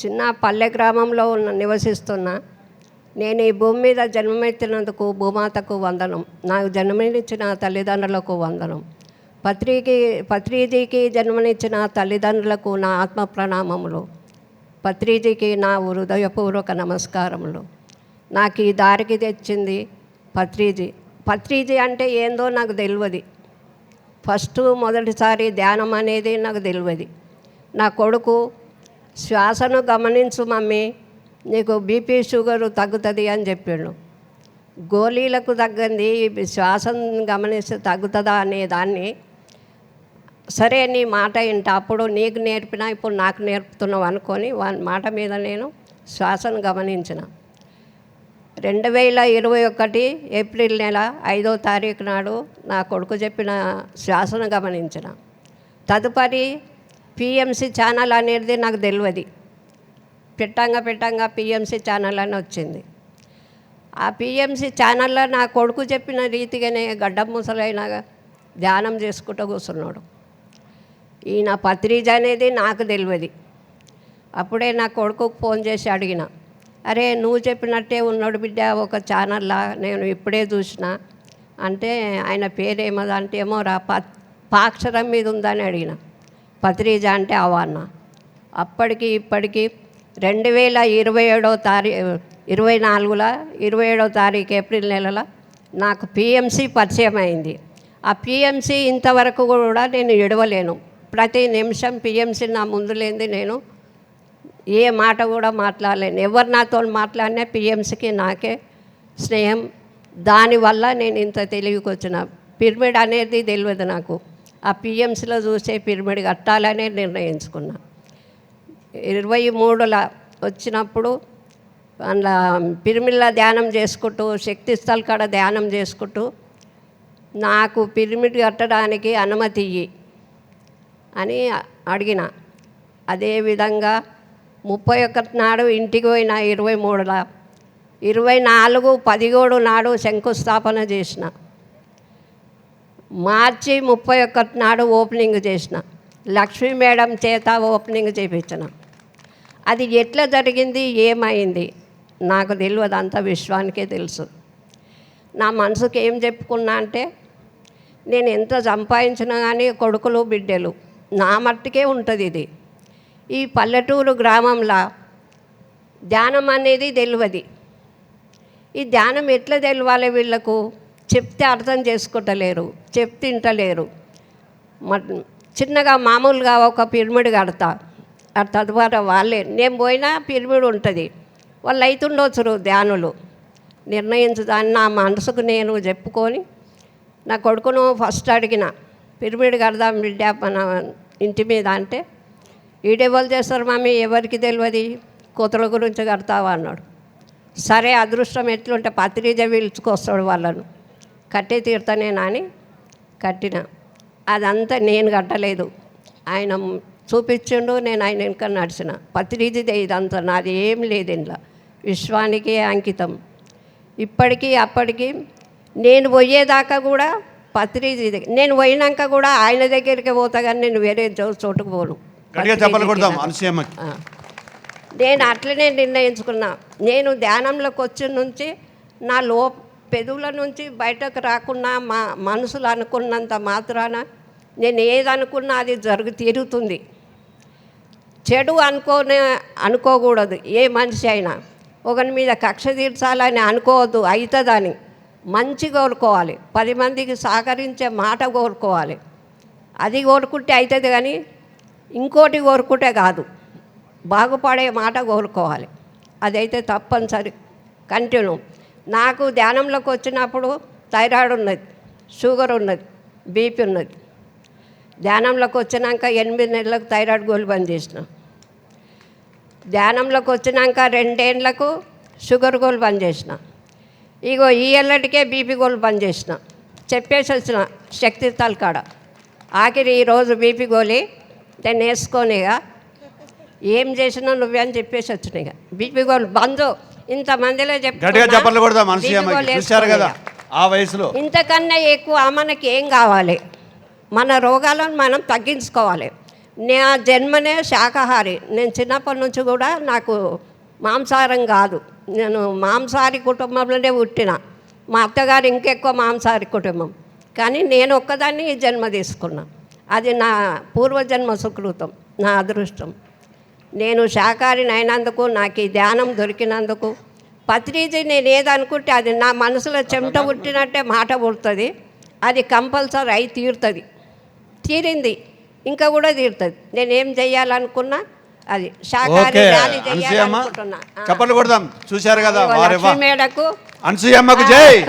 చిన్న పల్లె గ్రామంలో ఉన్న నివసిస్తున్న నేను ఈ భూమి మీద జన్మమెత్తినందుకు భూమాతకు వందనం. నాకు జన్మనిచ్చిన తల్లిదండ్రులకు వందనం. పత్రికి పత్రిజీకి జన్మనిచ్చిన తల్లిదండ్రులకు నా ఆత్మ ప్రణామములు. పత్రిజీకి నా హృదయపూర్వక నమస్కారములు. నాకు ఈ దారికి తెచ్చింది పత్రిజీ పత్రిజీ అంటే ఏందో నాకు తెలియదు. ఫస్ట్ మొదటిసారి ధ్యానం అనేది నాకు తెలియదు. నా కొడుకు శ్వాసను గమనించు మమ్మీ. నీకు బీపీ షుగర్ తగ్గుతుంది అని చెప్పిండు. గోళీలకు తగ్గింది ఈ శ్వాసను గమనిస్తే తగ్గుతుందా అనే దాన్ని సరే నీ మాట ఇంట. అప్పుడు నీకు నేర్పినా ఇప్పుడు నాకు నేర్పుతున్నావు అనుకొని వాని మాట మీద నేను శ్వాసను గమనించిన. రెండు వేల ఇరవై ఒకటి ఏప్రిల్ నెల ఐదో తారీఖు నాడు నా కొడుకు చెప్పిన శ్వాసను గమనించిన. తదుపరి పిఎంసి ఛానల్ అనేది నాకు తెలియదు పెట్టంగా పెట్టంగా పిఎంసి ఛానల్ అని వచ్చింది. ఆ పిఎంసి ఛానల్లో నా కొడుకు చెప్పిన రీతిగానే గడ్డం ముసలైనా ధ్యానం చేసుకుంటూ కూర్చున్నాడు. ఈయన పత్రిజ అనేది నాకు తెలియదు అప్పుడే నా కొడుకుకు ఫోన్ చేసి అడిగిన అరే నువ్వు చెప్పినట్టే ఉన్నాడు బిడ్డ ఒక ఛానల్లా నేను ఇప్పుడే చూసిన. అంటే ఆయన పేరేమో అంటే ఏమో రా పాక్షరం మీద ఉందని అడిగిన. పత్రిజ అంటే అవాన్న అప్పటికి ఇప్పటికి రెండు వేల ఇరవై ఏడో తారీఖు ఇరవై నాలుగుల ఇరవై ఏడో తారీఖు ఏప్రిల్ నెలలో నాకు పిఎంసి పరిచయం అయింది ఆ పిఎంసి ఇంతవరకు కూడా నేను ఎడవలేను. ప్రతి నిమిషం పిఎంసి నా ముందు లేనిది నేను ఏ మాట కూడా మాట్లాడలేను. ఎవరు నాతో మాట్లాడినా పిఎంసికి నాకే స్నేహం. దానివల్ల నేను ఇంత తెలివికి వచ్చిన. పిరమిడ్ అనేది తెలియదు నాకు. ఆ పిఎంసీలో చూసే పిరమిడ్ కట్టాలనే నిర్ణయించుకున్నా. ఇరవై మూడుల వచ్చినప్పుడు అందులో పిరిమిళ్ళ ధ్యానం చేసుకుంటూ శక్తి స్థల్ కాడ ధ్యానం చేసుకుంటూ నాకు పిరమిడ్ కట్టడానికి అనుమతి ఇయ్యి అని అడిగిన. అదేవిధంగా ముప్పై ఒకటి నాడు ఇంటికి పోయిన ఇరవై మూడుల ఇరవై నాలుగు పదిహేడు నాడు శంకుస్థాపన చేసిన. మార్చి ముప్పై ఒకటి నాడు ఓపెనింగ్ చేసిన. లక్ష్మీ మేడం చేత ఓపెనింగ్ చేయించిన అది ఎట్లా జరిగింది? ఏమైంది? నాకు తెలియదు అంత విశ్వానికే తెలుసు. నా మనసుకి ఏం చెప్పుకున్నా అంటే నేను ఎంత సంపాదించినా కానీ కొడుకులు బిడ్డలు నా మట్టుకే ఉంటుంది ఇది. ఈ పల్లెటూరు గ్రామంలో ధ్యానం అనేది తెలియదు ఈ ధ్యానం ఎట్లా తెలియాలి వీళ్ళకు? చెప్తే అర్థం చేసుకుంటలేరు చెప్తే వింటలేరు. మ- చిన్నగా మామూలుగా ఒక పిరమిడ్ కడతా. ఆ తద్వారా వాళ్ళే నేను పోయినా పిరమిడ్ ఉంటుంది. వాళ్ళు అవుతుండొచ్చు ధ్యానులు. నిర్ణయించదాన్ని నా మనసుకు నేను చెప్పుకొని నా కొడుకును ఫస్ట్ అడిగిన పిరమిడ్ కడదాం బిడ్డ మన ఇంటి మీద అంటే ఈడెవరు చేస్తారు మమ్మీ? ఎవరికి తెలియదు? కూతుల గురించి కడతావా? అన్నాడు. సరే అదృష్టం ఎట్లుంటే పత్రిజ పిలుచుకొస్తాడు వాళ్ళను. కట్టే తీరుతానే నాని కట్టిన. అదంతా నేను కట్టలేదు. ఆయన చూపించిండు నేను ఆయన వెనుక నడిచిన. పత్రిజిదే ఇదంతా నాది ఏం లేదు ఇంట్లో. విశ్వానికే అంకితం. ఇప్పటికీ అప్పటికి నేను పోయేదాకా కూడా పత్రిజీ దగ్గర నేను పోయినాక కూడా ఆయన దగ్గరికి పోతా కానీ నేను వేరే చోటుకు పోను. నేను అట్లనే నిర్ణయించుకున్నా. నేను ధ్యానంలోకి వచ్చిన నుంచి నా లో పెదవుల నుంచి బయటకు రాకుండా మా మనసులు అనుకున్నంత మాత్రాన నేను ఏదనుకున్నా అది జరుగు తీరుతుంది. చెడు అనుకోనే అనుకోకూడదు. ఏ మనిషి అయినా ఒకరి మీద కక్ష తీర్చాలని అనుకోవద్దు అవుతుందని మంచి కోరుకోవాలి. పది మందికి సహకరించే మాట కోరుకోవాలి. అది కోరుకుంటే అవుతుంది కానీ ఇంకోటి కోరుకుంటే కాదు. బాగుపడే మాట కోరుకోవాలి. అదైతే తప్పనిసరి. కంటిన్యూ. నాకు ధ్యానంలోకి వచ్చినప్పుడు థైరాయిడ్ ఉన్నది షుగర్ ఉన్నది బీపీ ఉన్నది. ధ్యానంలోకి వచ్చినాక ఎనిమిది నెలలకు థైరాయిడ్ గోలు బంద్ చేసిన. ధ్యానంలోకి వచ్చినాక రెండేళ్ళకు షుగర్ గోలు బంద్ చేసిన. ఇగో ఈ ఎల్లటికే బీపీ గోలు బంద్ చేసిన. చెప్పేసి వచ్చిన శక్తి తలకాడ. ఆఖరి ఈరోజు బీపీ గోలి దాన్ని వేసుకొనిగా ఏం చేసినా నువ్వే అని చెప్పేసి వచ్చినాయి ఇక బీపీ గోలు బంద్. ఇంతమందిలో గట్టిగా చెప్పలు కొడదాం చూశారు కదా. ఆ వయసులో. ఇంతకన్నా ఎక్కువ మనకి ఏం కావాలి? మన రోగాలను మనం తగ్గించుకోవాలి. నా జన్మనే శాకాహారి. నేను చిన్నప్పటి నుంచి కూడా నాకు మాంసాహారం కాదు. నేను మాంసాహారి కుటుంబంలోనే పుట్టిన. మా అత్తగారు ఇంకెక్కువ మాంసాహారి కుటుంబం. కానీ నేను ఒక్కదాన్ని ఈ జన్మ తీసుకున్నా. అది నా పూర్వజన్మ సుకృతం నా అదృష్టం. నేను శాకాహారిని అయినందుకు నాకు ఈ ధ్యానం దొరికినందుకు పత్రిజీ నేను ఏదనుకుంటే అది నా మనసులో చెమట పుట్టినట్టే మాట పుడుతుంది. అది కంపల్సరీ అయి తీరుతుంది. తీరింది. ఇంకా కూడా తీరుతుంది. నేను ఏం చెయ్యాలనుకున్నా అది. చప్పట్లు కొడదాం. చూశారు కదా మేడకు. అనసూయమ్మకు జై.